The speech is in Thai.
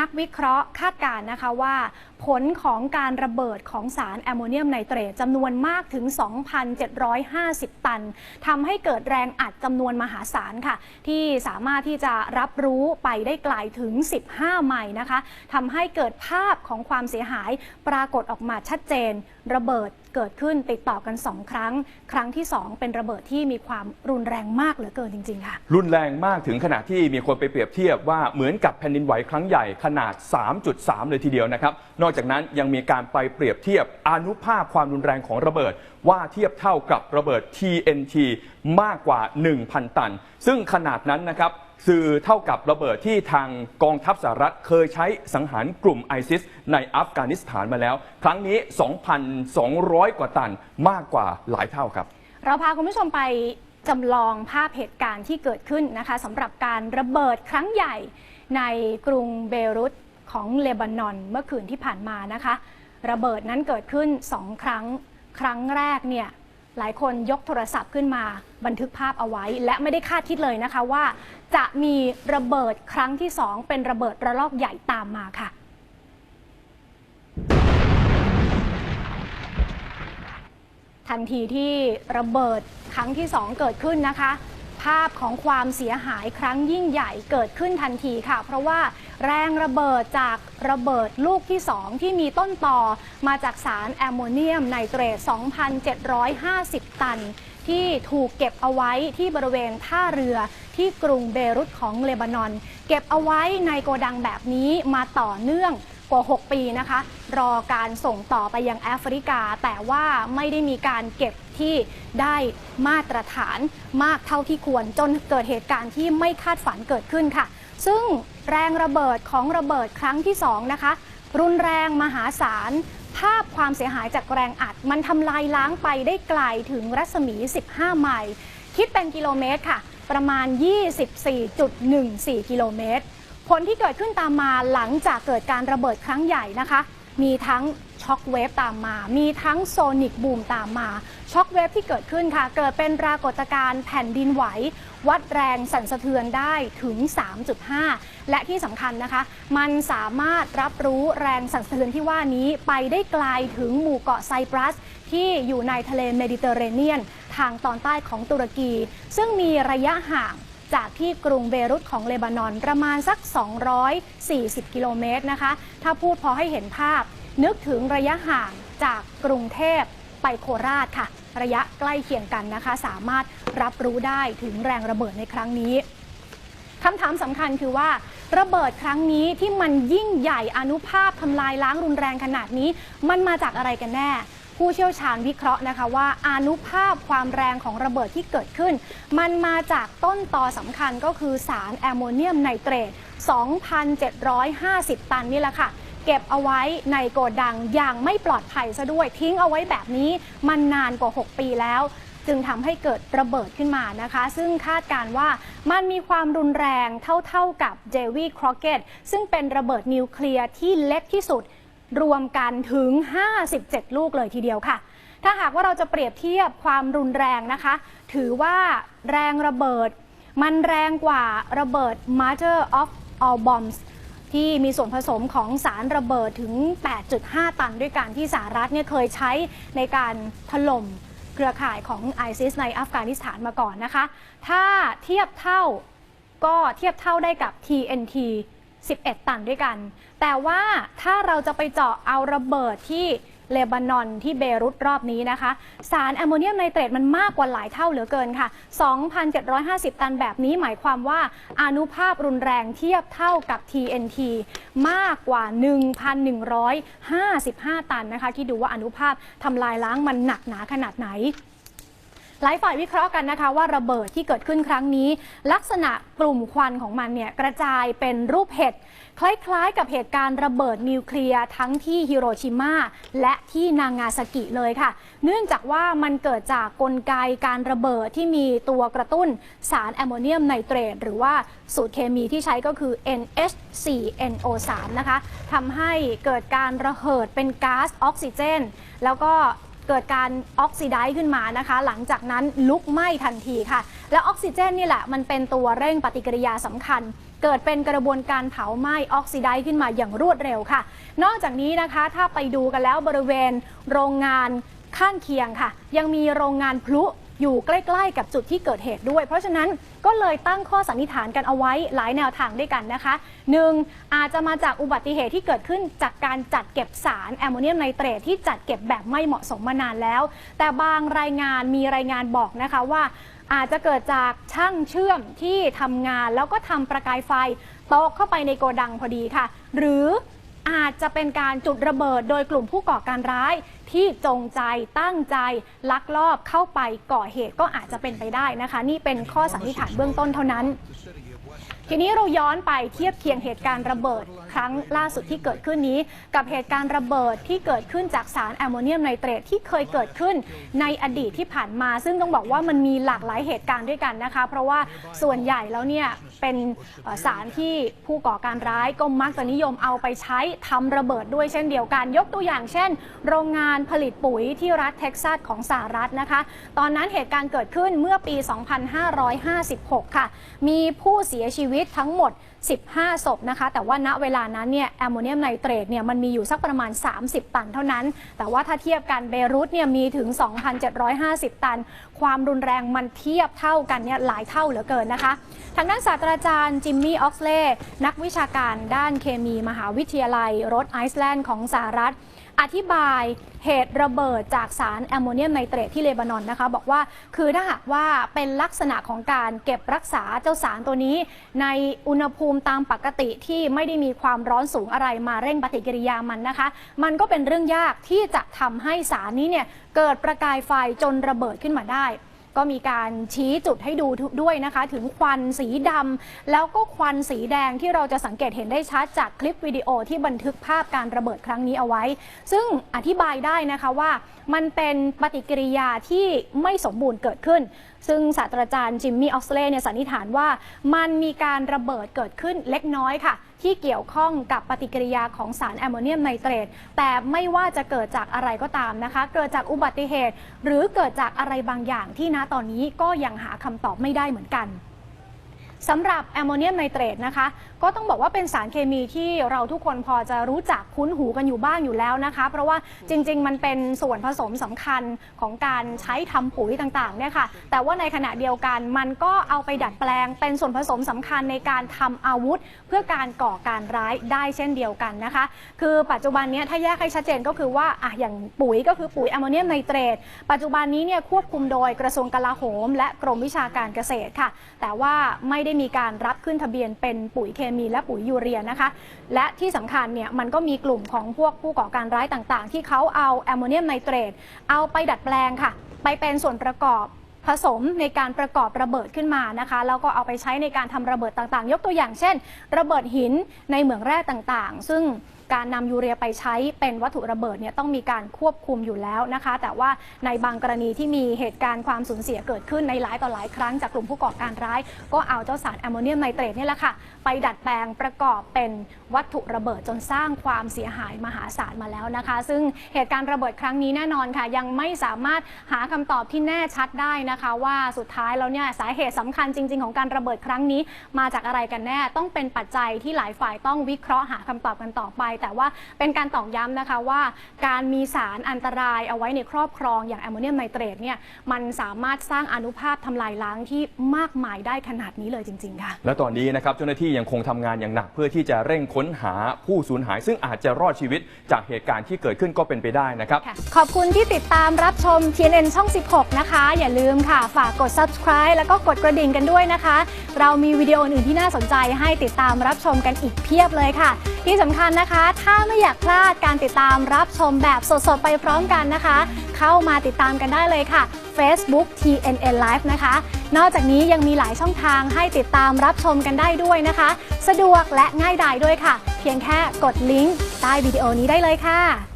นักวิเคราะห์คาดการณ์นะคะว่า ผลของการระเบิดของสารแอมโมเนียมไนเตรตจำนวนมากถึง 2,750 ตันทำให้เกิดแรงอัดจำนวนมหาศาลค่ะ ที่สามารถที่จะรับรู้ไปได้ไกลถึง 15 ไมล์นะคะทำให้เกิดภาพของความเสียหายปรากฏออกมาชัดเจน ระเบิดเกิดขึ้นติดต่อกัน 2 ครั้ง ครั้งที่ 2 เป็นระเบิดที่มีความรุนแรงมากเหลือเกินจริงๆค่ะรุนแรงมากถึงขนาดที่มีคนไปเปรียบเทียบว่าเหมือนกับแผ่นดินไหวครั้งใหญ่ขนาด 3.3 เลยทีเดียวนะครับ นอกจากนั้นยังมีการไปเปรียบเทียบอนุภาพความรุนแรงของระเบิด ว่าเทียบเท่ากับระเบิด TNT มากกว่า 1,000 ตัน ซึ่งขนาดนั้นนะครับสื่อเท่ากับระเบิดที่ทางกองทัพสหรัฐเคยใช้สังหารกลุ่มไอซิสในอัฟกานิสถานมาแล้ว ครั้งนี้ 2,200 กว่าตันมากกว่าหลายเท่าครับ เราพาคุณผู้ชมไปจำลองภาพเหตุการณ์ที่เกิดขึ้นนะคะสำหรับการระเบิดครั้งใหญ่ ในกรุงเบรุตของเลบานอนเมื่อคืนที่ผ่านมานะคะ ระเบิดนั้นเกิดขึ้น2ครั้ง ครั้งแรกเนี่ยหลายคนยกโทรศัพท์ขึ้นมาบันทึกภาพเอาไว้ และไม่ได้คาดคิดเลยนะคะว่า จะมีระเบิดครั้งที่2เป็นระเบิดระลอกใหญ่ตามมาค่ะ ทันทีที่ระเบิดครั้งที่2เกิดขึ้นนะคะาพของความเสียหายครั้งยิ่งใหญ่เกิดขึ้นทันทีค่ะ เพราะว่าแรงระเบิดจากระเบิดลูกที่ 2 ที่มีต้นต่อมาจากสารแอมโมเนียมไนเตรต 2,750 ตัน ที่ถูกเก็บเอาไว้ที่บริเวณท่าเรือที่กรุงเบรุตของเลบานอน เก็บเอาไว้ในโกดังแบบนี้มาต่อเนื่อง กว่า 6 ปีนะคะ รอการส่งต่อไปยังแอฟริกา แต่ว่าไม่ได้มีการเก็บที่ได้มาตรฐานมากเท่าที่ควร จนเกิดเหตุการณ์ที่ไม่คาดฝันเกิดขึ้นค่ะ ซึ่งแรงระเบิดของระเบิดครั้งที่2นะคะรุนแรงมหาศาลภาพความเสียหายจากแรงอัด มันทำลายล้างไปได้ไกลถึงรัศมี 15 ไมล์ คิดเป็นกิโลเมตรค่ะ ประมาณ 24.14 กิโลเมตร ผลที่เกิดขึ้นตามมาหลังจากเกิดการระเบิดครั้งใหญ่นะคะ มีทั้งช็อคเวฟตามมา มีทั้งโซนิกบูมตามมา ช็อคเวฟที่เกิดขึ้นค่ะ เกิดเป็นปรากฏการณ์แผ่นดินไหว วัดแรงสั่นสะเทือนได้ถึง 3.5 และที่สำคัญนะคะ มันสามารถรับรู้แรงสั่นสะเทือนที่ว่านี้ไปได้ไกลถึงหมู่เกาะไซปรัส ที่อยู่ในทะเลเมดิเตอร์เรเนียน ทางตอนใต้ของตุรกี ซึ่งมีระยะห่าง จากที่กรุงเบรุตของเลบานอนประมาณสัก 240 กิโลเมตรนะคะ ถ้าพูดพอให้เห็นภาพ นึกถึงระยะห่างจากกรุงเทพไปโคราชค่ะ ระยะใกล้เคียงกันนะคะ สามารถรับรู้ได้ถึงแรงระเบิดในครั้งนี้คำถามสำคัญคือว่า ระเบิดครั้งนี้ที่มันยิ่งใหญ่อนุภาพทำลายล้างรุนแรงขนาดนี้ มันมาจากอะไรกันแน่ ผู้เชี่ยวชาญวิเคราะห์นะคะว่าอานุภาพความแรงของระเบิดที่เกิดขึ้น มันมาจากต้นตอสำคัญก็คือสารแอมโมเนียมไนเตรต 2,750 ตันนี่แหละค่ะ เก็บเอาไว้ในโกดังอย่างไม่ปลอดภัยซะด้วย ทิ้งเอาไว้แบบนี้มันนานกว่า 6 ปีแล้วจึงทำให้เกิดระเบิดขึ้นมานะคะ ซึ่งคาดการว่ามันมีความรุนแรงเท่าๆกับเจวีครอเกตซึ่งเป็นระเบิดนิวเคลียร์ที่เล็กที่สุด รวมกันถึง 57 ลูกเลยทีเดียวค่ะ ถ้าหากว่าเราจะเปรียบเทียบความรุนแรงนะคะ ถือว่าแรงระเบิด มันแรงกว่าระเบิด Mother of all bombs ที่มีส่วนผสมของสารระเบิดถึง 8.5 ตันด้วยกันที่สหรัฐเนี่ยเคยใช้ในการถล่มเครือข่ายของ ISIS ในอัฟกานิสถานมาก่อนนะคะ ถ้าเทียบเท่าก็เทียบเท่าได้กับ TNT 11 ตันด้วยกัน แต่ว่าถ้าเราจะไปเจาะเอาระเบิดที่เลบานอนที่เบรุตรอบนี้นะคะ สารแอมโมเนียมไนเตรตมันมากกว่าหลายเท่าเหลือเกินค่ะ 2,750 ตันแบบนี้หมายความว่าอนุภาพรุนแรงเทียบเท่ากับ TNT มากกว่า 1,155 ตันนะคะ ที่ดูว่าอนุภาพทำลายล้างมันหนักหนาขนาดไหน หลายฝ่ายวิเคราะห์กันนะคะว่าระเบิดที่เกิดขึ้นครั้งนี้ ลักษณะกลุ่มควันของมันเนี่ยกระจายเป็นรูปเห็ดคล้ายๆ กับเหตุการณ์ระเบิดนิวเคลียร์ทั้งที่ฮิโรชิมาและที่นางาซากิเลยค่ะ เนื่องจากว่ามันเกิดจากกลไกการระเบิดที่มีตัวกระตุ้นสารแอมโมเนียมไนเตรตหรือว่าสูตรเคมีที่ใช้ก็คือ NH4NO3 นะคะทำให้เกิดการระเหิดเป็นก๊าซออกซิเจน แล้วก็ เกิดการออกซิไดซ์ขึ้นมานะคะ หลังจากนั้นลุกไหม้ทันทีค่ะ และออกซิเจนนี่แหละมันเป็นตัวเร่งปฏิกิริยาสำคัญ เกิดเป็นกระบวนการเผาไหม้ออกซิไดซ์ขึ้นมาอย่างรวดเร็วค่ะ นอกจากนี้นะคะถ้าไปดูกันแล้วบริเวณโรงงานข้างเคียงค่ะ ยังมีโรงงานพลุ อยู่ใกล้ ๆ กับจุดที่เกิดเหตุด้วย เพราะฉะนั้นก็เลยตั้งข้อสันนิษฐานกันเอาไว้หลายแนวทางด้วยกันนะคะหนึ่งอาจจะมาจากอุบัติเหตุที่เกิดขึ้นจากการจัดเก็บสารแอมโมเนียมไนเตรตที่จัดเก็บแบบไม่เหมาะสมมานานแล้ว แต่บางรายงานมีรายงานบอกนะคะว่าอาจจะเกิดจากช่างเชื่อมที่ทำงานแล้วก็ทำประกายไฟตกเข้าไปในโกดังพอดีค่ะ หรืออาจจะเป็นการจุดระเบิดโดยกลุ่มผู้ก่อการร้าย ที่จงใจตั้งใจลักลอบเข้าไปก่อเหตุก็อาจจะเป็นไปได้นะคะ นี่เป็นข้อสันนิษฐานเบื้องต้นเท่านั้น ทีนี้เราย้อนไปเทียบเคียงเหตุการณ์ระเบิดครั้งล่าสุดที่เกิดขึ้นนี้ กับเหตุการณ์ระเบิดที่เกิดขึ้นจากสารแอมโมเนียมไนเตรตที่เคยเกิดขึ้นในอดีตที่ผ่านมา ซึ่งต้องบอกว่ามันมีหลากหลายเหตุการณ์ด้วยกันนะคะ เพราะว่าส่วนใหญ่แล้วเนี่ยเป็นสารที่ผู้ก่อการร้ายก็มักจะนิยมเอาไปใช้ทำระเบิดด้วยเช่นเดียวกัน ยกตัวอย่างเช่น โรงงานผลิตปุ๋ยที่รัฐเท็กซัสของสหรัฐนะคะ ตอนนั้นเหตุการณ์เกิดขึ้นเมื่อปี 2556 ค่ะ มีผู้เสียชีวิตทั้งหมด 15 ศพนะคะ แต่ว่าณเวลานั้นเนี่ยแอมโมเนียมไนเตรตเนี่ยมันมีอยู่สักประมาณ 30 ตันเท่านั้น แต่ว่าถ้าเทียบกันเบรุตเนี่ยมีถึง 2,750 ตัน ความรุนแรงมันเทียบเท่ากันเนี่ยหลายเท่าเหลือเกินนะคะ ทางด้านศาสตราจารย์จิมมี่ออกเลย์นักวิชาการด้านเคมีมหาวิทยาลัยรดไอซ์แลนด์ของสหรัฐ อธิบายเหตุระเบิดจากสารแอมโมเนียมไนเตรตที่เลบานอนนะคะ บอกว่าคือถ้าหากว่าเป็นลักษณะของการเก็บรักษาเจ้าสารตัวนี้ ในอุณหภูมิตามปกติที่ไม่ได้มีความร้อนสูงอะไรมาเร่งปฏิกิริยามันนะคะ มันก็เป็นเรื่องยากที่จะทำให้สารนี้เนี่ยเกิดประกายไฟจนระเบิดขึ้นมาได้ ก็มีการชี้จุดให้ดูด้วยนะคะ ถึงควันสีดำแล้วก็ควันสีแดงที่เราจะสังเกตเห็นได้ชัดจากคลิปวิดีโอที่บันทึกภาพการระเบิดครั้งนี้เอาไว้ ซึ่งอธิบายได้นะคะว่ามันเป็นปฏิกิริยาที่ไม่สมบูรณ์เกิดขึ้น ซึ่งศาสตราจารย์จิมมี่ออกซเลย์เนี่ยสันนิษฐานว่า มันมีการระเบิดเกิดขึ้นเล็กน้อยค่ะ ที่เกี่ยวข้องกับปฏิกิริยาของสารแอมโมเนียมไนเตรตแต่ไม่ว่าจะเกิดจากอะไรก็ตามนะคะ เกิดจากอุบัติเหตุ หรือเกิดจากอะไรบางอย่างที่ณตอนนี้ก็ยังหาคำตอบไม่ได้เหมือนกัน สำหรับแอมโมเนียมไนเตรตนะคะ ก็ต้องบอกว่าเป็นสารเคมีที่เราทุกคนพอจะรู้จักคุ้นหูกันอยู่บ้างอยู่แล้วนะคะ เพราะว่าจริง ๆ มันเป็นส่วนผสมสำคัญของการใช้ทำปุ๋ยต่างๆเนี่ยค่ะแต่ว่าในขณะเดียวกันมันก็เอาไปดัดแปลง เป็นส่วนผสมสำคัญในการทำอาวุธ เพื่อการก่อการร้ายได้เช่นเดียวกันนะคะ คือปัจจุบันนี้ถ้าแยกให้ชัดเจนก็คือว่าอะอย่างปุ๋ยก็คือปุ๋ยแอมโมเนียมไนเตรตปัจจุบันนี้เนี่ยควบคุมโดยกระทรวงกลาโหม และกรมวิชาการเกษตรค่ะ แต่ว่าไม่ได้มีการรับขึ้นทะเบียนเป็นปุ๋ยเคมีและปุ๋ยยูเรียนะคะ และที่สำคัญเนี่ยมันก็มีกลุ่มของพวกผู้ก่อการร้ายต่างๆ ที่เขาเอาแอมโมเนียมไนเตรตเอาไปดัดแปลงค่ะ ไปเป็นส่วนประกอบผสมในการประกอบระเบิดขึ้นมานะคะแล้วก็เอาไปใช้ในการทำระเบิดต่างๆ ยกตัวอย่างเช่น ระเบิดหินในเหมืองแร่ต่างๆ ซึ่งการนำยูเรียไปใช้เป็นวัตถุระเบิดเนี่ยต้องมีการควบคุมอยู่แล้วนะคะ แต่ว่าในบางกรณีที่มีเหตุการณ์ความสูญเสียเกิดขึ้นในหลายต่อหลายครั้งจากกลุ่มผู้ก่อการร้าย ก็เอาเจ้าสารแอมโมเนียมไนเตรตนี่แหละค่ะ ไปดัดแปลงประกอบเป็นวัตถุระเบิดจนสร้างความเสียหายมหาศาลมาแล้วนะคะ ซึ่งเหตุการณ์ระเบิดครั้งนี้แน่นอนค่ะ ยังไม่สามารถหาคำตอบที่แน่ชัดได้นะคะ ว่าสุดท้ายแล้วเนี่ยสาเหตุสำคัญจริง ๆ ของการระเบิดครั้งนี้ มาจากอะไรกันแน่ต้องเป็นปัจจัยที่หลายฝ่ายต้องวิเคราะห์หาคำตอบกันต่อไปแต่ว่าเป็นการตอกย้ำนะคะว่า การมีสารอันตรายเอาไว้ในครอบครองอย่างแอมโมเนียมไนเตรตเนี่ยมันสามารถสร้างอนุภาพทำลายล้างที่มากมายได้ขนาดนี้เลยจริง ๆ ค่ะ และตอนนี้นะครับเจ้าหน้าที่ยังคงทำงานอย่างหนักเพื่อที่จะเร่งค้นหาผู้สูญหาย ซึ่งอาจจะรอดชีวิตจากเหตุการณ์ที่เกิดขึ้นก็เป็นไปได้นะครับค่ะขอบคุณที่ติดตามรับชม TNN ช่อง 16 นะคะ อย่าลืมค่ะ ฝากกด subscribe แล้วก็กดกระดิ่งกันด้วยนะคะ เรามีวิดีโออื่นที่น่าสนใจให้ติดตามรับชมกันอีกเพียบเลยค่ะ ที่สำคัญนะคะถ้าไม่อยากพลาดการติดตามรับชมแบบสดๆ ไปพร้อมกันนะคะ เข้ามาติดตามกันได้เลยค่ะ Facebook TNN Live นะคะ นอกจากนี้ยังมีหลายช่องทางให้ติดตามรับชมกันได้ด้วยนะคะ สะดวกและง่ายดายด้วยค่ะ เพียงแค่กดลิงก์ใต้วิดีโอนี้ได้เลยค่ะ